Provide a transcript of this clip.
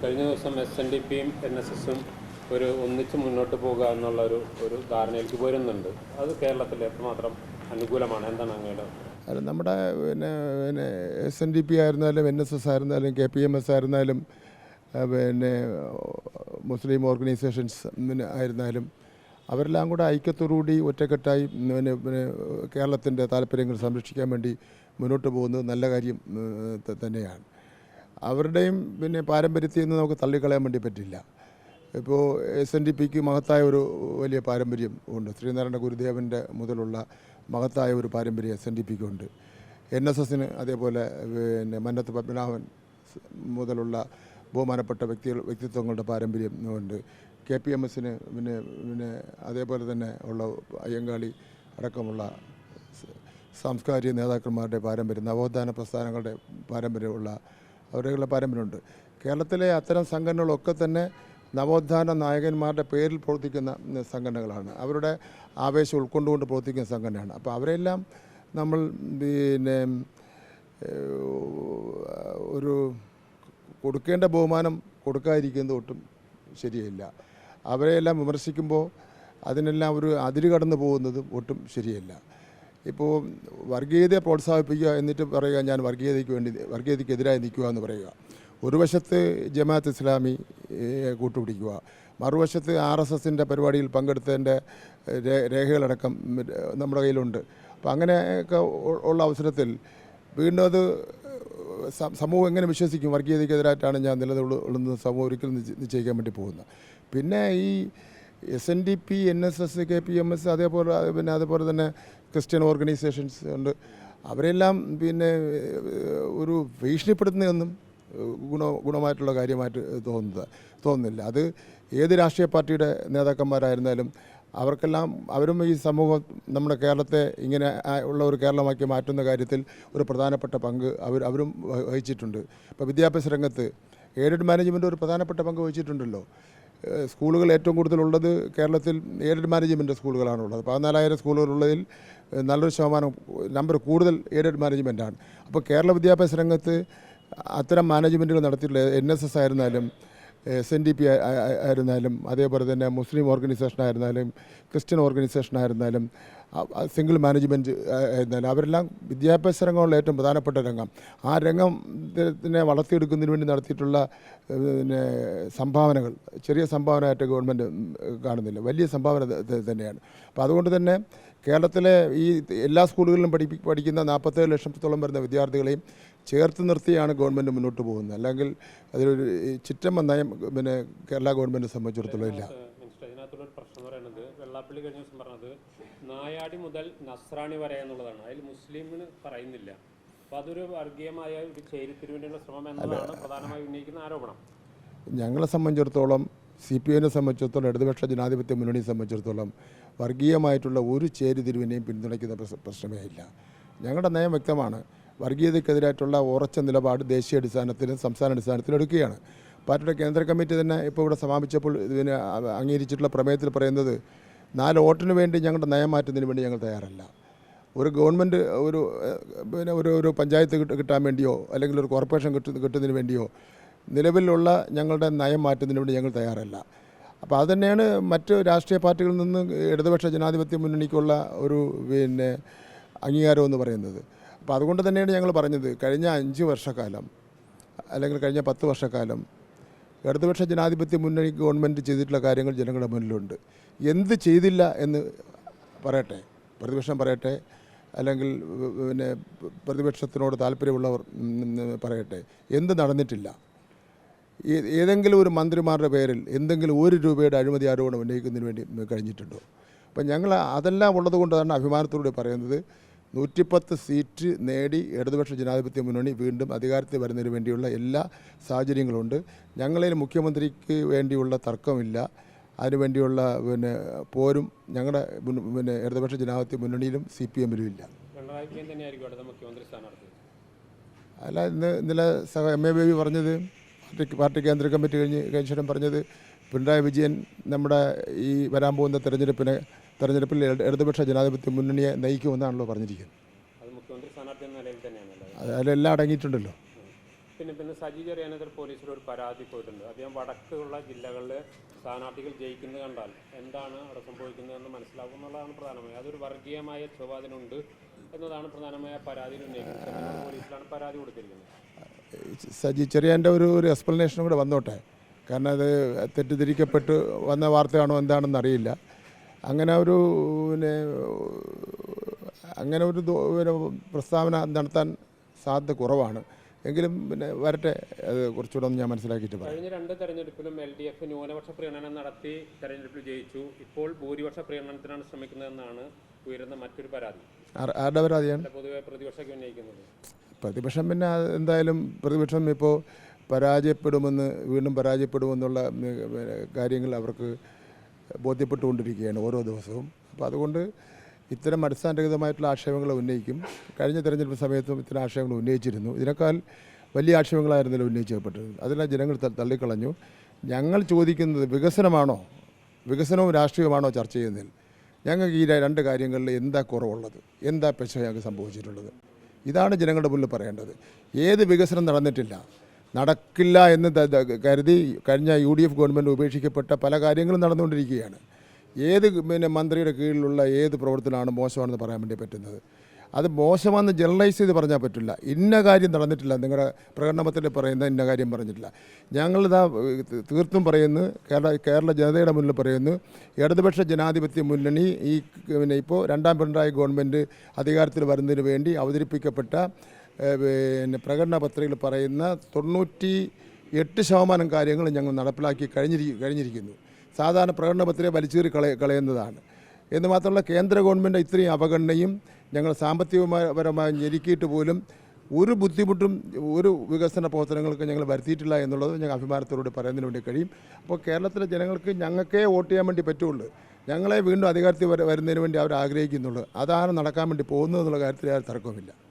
കഴിഞ്ഞ ദിവസം S N D പിയും എൻ എസ് എസും ഒരു ഒന്നിച്ച് മുന്നോട്ട് പോകുക എന്നുള്ള ഒരു ഒരു ധാരണയിലേക്ക് വരുന്നുണ്ട് അത് കേരളത്തിൽ എത്രമാത്രം അനുകൂലമാണ്? എന്താണ് അങ്ങയുടെ അല്ല നമ്മുടെ പിന്നെ പിന്നെ എസ് എൻ ഡി പി ആയിരുന്നാലും എൻ എസ് എസ് ആയിരുന്നാലും കെ പി എം എസ് ആയിരുന്നാലും പിന്നെ മുസ്ലിം ഓർഗനൈസേഷൻസ് ആയിരുന്നാലും അവരെല്ലാം കൂടെ ഐക്യത്തോടുകൂടി ഒറ്റക്കെട്ടായി പിന്നെ പിന്നെ കേരളത്തിന്റെ താല്പര്യങ്ങൾ സംരക്ഷിക്കാൻ വേണ്ടി മുന്നോട്ട് പോകുന്നത് നല്ല കാര്യം തന്നെയാണ്. അവരുടെയും പിന്നെ പാരമ്പര്യത്തിൽ നിന്ന് നമുക്ക് തള്ളിക്കളയാൻ വേണ്ടി പറ്റില്ല. ഇപ്പോൾ എസ് എൻ ഡി പിക്ക് മഹത്തായ ഒരു വലിയ പാരമ്പര്യം ഉണ്ട്. ശ്രീനാരായണ ഗുരുദേവന്റെ മുതലുള്ള മഹത്തായ ഒരു പാരമ്പര്യം എസ് എൻ ഡി പിക്ക് ഉണ്ട്. എൻ എസ് എസിന് അതേപോലെ പിന്നെ മന്നത്ത് പത്മനാഭൻ മുതലുള്ള ബഹുമാനപ്പെട്ട വ്യക്തികൾ വ്യക്തിത്വങ്ങളുടെ പാരമ്പര്യം ഉണ്ട്. കെ പി എം എസിന് പിന്നെ പിന്നെ അതേപോലെ തന്നെ ഉള്ള അയ്യങ്കാളി അടക്കമുള്ള സാംസ്കാരിക നേതാക്കന്മാരുടെ പാരമ്പര്യം നവോത്ഥാന പ്രസ്ഥാനങ്ങളുടെ പാരമ്പര്യമുള്ള അവരുടെയുള്ള പാരമ്പര്യമുണ്ട്. കേരളത്തിലെ അത്തരം സംഘടനകളൊക്കെ തന്നെ നവോത്ഥാന നായകന്മാരുടെ പേരിൽ പ്രവർത്തിക്കുന്ന സംഘടനകളാണ്. അവരുടെ ആവേശം ഉൾക്കൊണ്ടുകൊണ്ട് പ്രവർത്തിക്കുന്ന സംഘടനയാണ്. അപ്പോൾ അവരെല്ലാം നമ്മൾ പിന്നെ ഒരു കൊടുക്കേണ്ട ബഹുമാനം കൊടുക്കാതിരിക്കുന്നത് ഒട്ടും ശരിയല്ല. അവരെയെല്ലാം വിമർശിക്കുമ്പോൾ അതിനെല്ലാം ഒരു അതിര് കടന്നു പോകുന്നതും ഒട്ടും ശരിയല്ല. ഇപ്പോൾ വർഗീയതയെ പ്രോത്സാഹിപ്പിക്കുക എന്നിട്ട് പറയുക ഞാൻ വർഗീയതയ്ക്ക് വേണ്ടി വർഗീയതയ്ക്കെതിരായി നിൽക്കുക എന്ന് പറയുക. ഒരു വശത്ത് ജമാഅത്ത് ഇസ്ലാമി കൂട്ടുപിടിക്കുക. മറുവശത്ത് ആർ എസ് എസിന്റെ പരിപാടിയിൽ പങ്കെടുത്തതിന്റെ രേഖകളടക്കം നമ്മുടെ കയ്യിലുണ്ട്. അപ്പോൾ അങ്ങനെയൊക്കെ ഉള്ള അവസരത്തിൽ വീണ്ടും അത് സമൂഹം എങ്ങനെ വിശ്വസിക്കും? വർഗീയതയ്ക്കെതിരായിട്ടാണ് ഞാൻ നിലനിൽക്കുന്നത് സമൂഹം ഒരിക്കലും നിശ്ചയിക്കാൻ വേണ്ടി പോകുന്നത്. പിന്നെ ഈ S N D P N S S K P M S അതേപോലെ പിന്നെ അതേപോലെ തന്നെ ക്രിസ്ത്യൻ ഓർഗനൈസേഷൻസ് ഉണ്ട്. അവരെല്ലാം പിന്നെ ഒരു ഭീഷണിപ്പെടുത്തുന്നതൊന്നും ഗുണ ഗുണമായിട്ടുള്ള കാര്യമായിട്ട് തോന്നുന്നത് തോന്നുന്നില്ല. അത് ഏത് രാഷ്ട്രീയ പാർട്ടിയുടെ നേതാക്കന്മാരായിരുന്നാലും അവർക്കെല്ലാം അവരും ഈ സമൂഹം നമ്മുടെ കേരളത്തെ ഇങ്ങനെ ഉള്ള ഒരു കേരളമാക്കി മാറ്റുന്ന കാര്യത്തിൽ ഒരു പ്രധാനപ്പെട്ട പങ്ക് അവർ അവരും വഹിച്ചിട്ടുണ്ട്. ഇപ്പോൾ വിദ്യാഭ്യാസ രംഗത്ത് എയ്ഡഡ് മാനേജ്മെന്റ് ഒരു പ്രധാനപ്പെട്ട പങ്ക് വഹിച്ചിട്ടുണ്ടല്ലോ. സ്കൂളുകൾ ഏറ്റവും കൂടുതലുള്ളത് കേരളത്തിൽ എയ്ഡഡ് മാനേജ്മെന്റ് സ്കൂളുകളാണുള്ളത്. പതിനാലായിരം സ്കൂളുകളുള്ളതിൽ നല്ലൊരു ശതമാനം നമ്പർ കൂടുതൽ എയ്ഡഡ് മാനേജ്മെന്റാണ്. അപ്പോൾ കേരള വിദ്യാഭ്യാസ രംഗത്ത് അത്തരം മാനേജ്മെന്റുകൾ നടത്തിയിട്ടുള്ള എൻ എസ് എസ് ആയിരുന്നാലും എസ് എൻ ഡി പി ആയിരുന്നാലും അതേപോലെ തന്നെ മുസ്ലിം ഓർഗനൈസേഷൻ ആയിരുന്നാലും ക്രിസ്ത്യൻ ഓർഗനൈസേഷൻ ആയിരുന്നാലും സിംഗിൾ മാനേജ്മെന്റ് ആയിരുന്നാലും അവരെല്ലാം വിദ്യാഭ്യാസ രംഗമുള്ള ഏറ്റവും പ്രധാനപ്പെട്ട രംഗം. ആ രംഗത്തിനെ വളർത്തിയെടുക്കുന്നതിന് വേണ്ടി നടത്തിയിട്ടുള്ള പിന്നെ സംഭാവനകൾ ചെറിയ സംഭാവനയായിട്ട് ഗവൺമെന്റ് കാണുന്നില്ല. വലിയ സംഭാവന തന്നെയാണ്. അപ്പോൾ അതുകൊണ്ട് തന്നെ കേരളത്തിലെ ഈ എല്ലാ സ്കൂളുകളിലും പഠിപ്പി പഠിക്കുന്ന നാൽപ്പത്തേഴ് ലക്ഷത്തോളം വരുന്ന വിദ്യാർത്ഥികളെയും ചേർത്ത് നിർത്തിയാണ് ഗവൺമെന്റ് മുന്നോട്ട് പോകുന്നത്. അല്ലെങ്കിൽ അതിലൊരു ചുറ്റം ചിറ്റമ്മ നയം പിന്നെ കേരള ഗവൺമെന്റ് സംബന്ധിച്ചിടത്തോളം ഇല്ല. ഒരു പ്രശ്നം പറയുന്നത് വെള്ളാപ്പള്ളി കഴിഞ്ഞ ദിവസം പറഞ്ഞത് നായാടി മുതൽ നസ്രാണി വരെ എന്നുള്ളതാണ്. അതിൽ മുസ്ലിമിന് പറയുന്നില്ല. അപ്പോൾ അതൊരു വർഗീയമായ ഒരു ചേരിത്തിരിവിനുള്ള ശ്രമം എന്നതാണ് പ്രധാനമായി ഉന്നയിക്കുന്ന ആരോപണം. ഞങ്ങളെ സംബന്ധിച്ചിടത്തോളം സി പി ഐനെ സംബന്ധിച്ചിടത്തോളം ഇടതുപക്ഷ ജനാധിപത്യ മുന്നണിയെ സംബന്ധിച്ചിടത്തോളം വർഗീയമായിട്ടുള്ള ഒരു ചേരിതിരിവിനെയും പിന്തുണയ്ക്കുന്ന പ്രശ്ന- പ്രശ്നമേ ഇല്ല. ഞങ്ങളുടെ നയം വ്യക്തമാണ്. വർഗീയതയ്ക്കെതിരായിട്ടുള്ള ഉറച്ച നിലപാട് ദേശീയ അടിസ്ഥാനത്തിലും സംസ്ഥാന അടിസ്ഥാനത്തിലും എടുക്കുകയാണ്. പാർട്ടിയുടെ കേന്ദ്ര കമ്മിറ്റി തന്നെ ഇപ്പോൾ ഇവിടെ സമാപിച്ചപ്പോൾ ഇതിന് അംഗീകരിച്ചിട്ടുള്ള പ്രമേയത്തിൽ പറയുന്നത് നാല് വോട്ടിന് വേണ്ടി ഞങ്ങളുടെ നയം മാറ്റുന്നതിന് വേണ്ടി ഞങ്ങൾ തയ്യാറല്ല. ഒരു ഗവൺമെന്റ് ഒരു പിന്നെ ഒരു ഒരു പഞ്ചായത്ത് കിട്ട- കിട്ടാൻ വേണ്ടിയോ അല്ലെങ്കിൽ ഒരു കോർപ്പറേഷൻ കിട്ടു കിട്ടുന്നതിന് വേണ്ടിയോ നിലവിലുള്ള ഞങ്ങളുടെ നയം മാറ്റുന്നതിന് വേണ്ടി ഞങ്ങൾ തയ്യാറല്ല. അപ്പോൾ അത് തന്നെയാണ് മറ്റ് രാഷ്ട്രീയ പാർട്ടികളിൽ നിന്ന് ഇടതുപക്ഷ ജനാധിപത്യ മുന്നണിക്കുള്ള ഒരു പിന്നെ അംഗീകാരം എന്ന് പറയുന്നത്. അപ്പോൾ അതുകൊണ്ട് തന്നെയാണ് ഞങ്ങൾ പറഞ്ഞത് കഴിഞ്ഞ അഞ്ച് വർഷക്കാലം അല്ലെങ്കിൽ കഴിഞ്ഞ പത്ത് വർഷക്കാലം ഇടതുപക്ഷ ജനാധിപത്യ മുന്നണി ഗവൺമെന്റ് ചെയ്തിട്ടുള്ള കാര്യങ്ങൾ ജനങ്ങളുടെ മുന്നിലുണ്ട്. എന്ത് ചെയ്തില്ല എന്ന് പറയട്ടെ പ്രതിപക്ഷം പറയട്ടെ അല്ലെങ്കിൽ പിന്നെ പ്രതിപക്ഷത്തിനോട് താല്പര്യമുള്ളവർ പറയട്ടെ എന്ത് നടന്നിട്ടില്ല. ഏതെങ്കിലും ഒരു മന്ത്രിമാരുടെ പേരിൽ എന്തെങ്കിലും ഒരു രൂപയുടെ അഴിമതി ആരോപണം ഉന്നയിക്കുന്നതിന് വേണ്ടി കഴിഞ്ഞിട്ടുണ്ടോ? അപ്പം ഞങ്ങൾ അതെല്ലാം ഉള്ളത് കൊണ്ടാണ് അഭിമാനത്തോടെ പറയുന്നത്. നൂറ്റിപ്പത്ത് സീറ്റ് നേടി ഇടതുപക്ഷ ജനാധിപത്യ മുന്നണി വീണ്ടും അധികാരത്തിൽ വരുന്നതിന് വേണ്ടിയുള്ള എല്ലാ സാഹചര്യങ്ങളുണ്ട്. ഞങ്ങളിൽ മുഖ്യമന്ത്രിക്ക് വേണ്ടിയുള്ള തർക്കമില്ല. അതിനുവേണ്ടിയുള്ള പിന്നെ പോരും ഞങ്ങളുടെ പിന്നെ ഇടതുപക്ഷ ജനാധിപത്യ മുന്നണിയിലും സി പി എമ്മിലും ഇല്ല അല്ല ഇന്ന് ഇന്നലെ സഹ എം എ ബേബി പറഞ്ഞത് പാർട്ടി പാർട്ടി കേന്ദ്ര കമ്മിറ്റി കഴിഞ്ഞ് കഴിഞ്ഞ ശേഷം പറഞ്ഞത് പിണറായി വിജയൻ നമ്മുടെ ഈ വരാൻ പോകുന്ന തെരഞ്ഞെടുപ്പിനെ തെരഞ്ഞെടുപ്പിൽ ഇട- ഇടതുപക്ഷ ജനാധിപത്യ മുന്നണിയെ നയിക്കുമെന്നാണല്ലോ പറഞ്ഞിരിക്കുന്നത്. അതിലെല്ലാം അടങ്ങിയിട്ടുണ്ടല്ലോ. പിന്നെ പിന്നെ സജി ചെറിയാനെതിരെ പോലീസിൽ ഒരു പരാതി പോയിട്ടുണ്ട്. അദ്ദേഹം വടക്കുള്ള ജില്ലകളിൽ സ്ഥാനാർത്ഥികൾ ജയിക്കുന്നത് കണ്ടാൽ എന്താണ് അവിടെ സംഭവിക്കുന്നതെന്ന് മനസ്സിലാക്കും എന്നുള്ളതാണ് പ്രധാനമായി. അതൊരു വർഗീയമായ ചൊവ്വാതിനുണ്ട് എന്നതാണ് പ്രധാനമായ പരാതിയിൽ ഉന്നയിക്കുന്നത്. പോലീസിലാണ് പരാതി കൊടുത്തിരിക്കുന്നത്. സജി ചെറിയാന്റെ ഒരു ഒരു എക്സ്പ്ലനേഷനും കൂടെ വന്നോട്ടെ? കാരണം അത് തെറ്റിദ്ധരിക്കപ്പെട്ട് വന്ന വാർത്തയാണോ എന്താണെന്ന് അറിയില്ല. അങ്ങനെ ഒരു പിന്നെ അങ്ങനെ ഒരു പ്രസ്താവന നടത്താൻ സാധ്യത കുറവാണ്. എങ്കിലും പിന്നെ വരട്ടെ അത് കുറച്ചുകൂടെ ഒന്ന് ഞാൻ മനസ്സിലാക്കിയിട്ട് പറയാം. കഴിഞ്ഞ രണ്ട് തെരഞ്ഞെടുപ്പിലും എൽ ഡി എഫ് ന്യൂനപക്ഷ പ്രീണനം നടത്തി തെരഞ്ഞെടുപ്പിൽ ജയിച്ചു. ഇപ്പോൾ ഭൂരിപക്ഷ പ്രീണനത്തിനാണ് ശ്രമിക്കുന്നതെന്നാണ് ഉയരുന്ന മറ്റൊരു പരാതി. ആരുടെ പരാതിയാണ്? പൊതുവെ പ്രതിപക്ഷമൊക്കെ ഉന്നയിക്കുന്നത്. പ്രതിപക്ഷം പിന്നെ എന്തായാലും പ്രതിപക്ഷം ഇപ്പോൾ പരാജയപ്പെടുമെന്ന് വീണ്ടും പരാജയപ്പെടുമെന്നുള്ള കാര്യങ്ങൾ അവർക്ക് ബോധ്യപ്പെട്ടുകൊണ്ടിരിക്കുകയാണ് ഓരോ ദിവസവും. അപ്പോൾ അതുകൊണ്ട് ഇത്തരം അടിസ്ഥാനരഹിതമായിട്ടുള്ള ആക്ഷേപങ്ങൾ ഉന്നയിക്കും. കഴിഞ്ഞ തെരഞ്ഞെടുപ്പ് സമയത്തും ഇത്തരം ആക്ഷേപങ്ങൾ ഉന്നയിച്ചിരുന്നു. ഇതിനേക്കാൾ വലിയ ആക്ഷേപങ്ങളായിരുന്നല്ലോ ഉന്നയിച്ചപ്പെട്ടത് അതെല്ലാം ജനങ്ങൾ തള്ളിക്കളഞ്ഞു. ഞങ്ങൾ ചോദിക്കുന്നത് വികസനമാണോ? വികസനവും രാഷ്ട്രീയമാണോ ചർച്ച ചെയ്യുന്നതിൽ? ഞങ്ങൾക്ക് ഈ രണ്ട് കാര്യങ്ങളിൽ എന്താ കുറവുള്ളത്? എന്താ പെശ ഞങ്ങൾക്ക് സംഭവിച്ചിട്ടുള്ളത്? ഇതാണ് ജനങ്ങളുടെ മുന്നിൽ പറയേണ്ടത്. ഏത് വികസനം നടന്നിട്ടില്ല. നടക്കില്ല എന്ന് കരുതി കഴിഞ്ഞ യു ഡി എഫ് ഗവൺമെന്റ് ഉപേക്ഷിക്കപ്പെട്ട പല കാര്യങ്ങളും നടന്നുകൊണ്ടിരിക്കുകയാണ്. ഏത് പിന്നെ മന്ത്രിയുടെ കീഴിലുള്ള ഏത് പ്രവർത്തനമാണ് മോശമാണെന്ന് പറയാൻ വേണ്ടി പറ്റുന്നത്? അത് മോശമാണെന്ന് ജനറലൈസ് ചെയ്ത് പറഞ്ഞാൽ പറ്റില്ല. ഇന്ന കാര്യം നടന്നിട്ടില്ല. നിങ്ങളുടെ പ്രകടനത്തിൽ പറയുന്ന ഇന്ന കാര്യം പറഞ്ഞിട്ടില്ല. ഞങ്ങളിതാ തീർത്തും പറയുന്നു. കേരള കേരള ജനതയുടെ മുന്നിൽ പറയുന്നു. ഇടതുപക്ഷ ജനാധിപത്യ മുന്നണി ഈ പിന്നെ ഇപ്പോൾ രണ്ടാം പിണറായി ഗവൺമെന്റ് അധികാരത്തിൽ വരുന്നതിന് വേണ്ടി അവതരിപ്പിക്കപ്പെട്ട പിന്നെ പ്രകടന പത്രികയിൽ പറയുന്ന തൊണ്ണൂറ്റി എട്ട് ശതമാനം കാര്യങ്ങൾ ഞങ്ങൾ നടപ്പിലാക്കി കഴിഞ്ഞിരി കഴിഞ്ഞിരിക്കുന്നു. സാധാരണ പ്രകടന പത്രിക വലിച്ചേറി കളയ കളയുന്നതാണ്. എന്ന് മാത്രമല്ല കേന്ദ്ര ഗവൺമെന്റ് ഇത്രയും അവഗണനയും ഞങ്ങൾ സാമ്പത്തികപരമായി ഞെരുക്കിയിട്ട് പോലും ഒരു ബുദ്ധിമുട്ടും ഒരു വികസന പ്രവർത്തനങ്ങൾക്ക് ഞങ്ങൾ വരുത്തിയിട്ടില്ല എന്നുള്ളത് ഞങ്ങൾ അഭിമാനത്തോടുകൂടി പറയുന്നതിന് വേണ്ടി കഴിയും. അപ്പോൾ കേരളത്തിലെ ജനങ്ങൾക്ക് ഞങ്ങൾക്കേ വോട്ട് ചെയ്യാൻ വേണ്ടി പറ്റുള്ളൂ. ഞങ്ങളെ വീണ്ടും അധികാരത്തിൽ വര- വരുന്നതിന് വേണ്ടി അവർ ആഗ്രഹിക്കുന്നുള്ളൂ. അതാണ് നടക്കാൻ വേണ്ടി പോകുന്നത് എന്നുള്ള കാര്യത്തിൽ തർക്കവുമില്ല.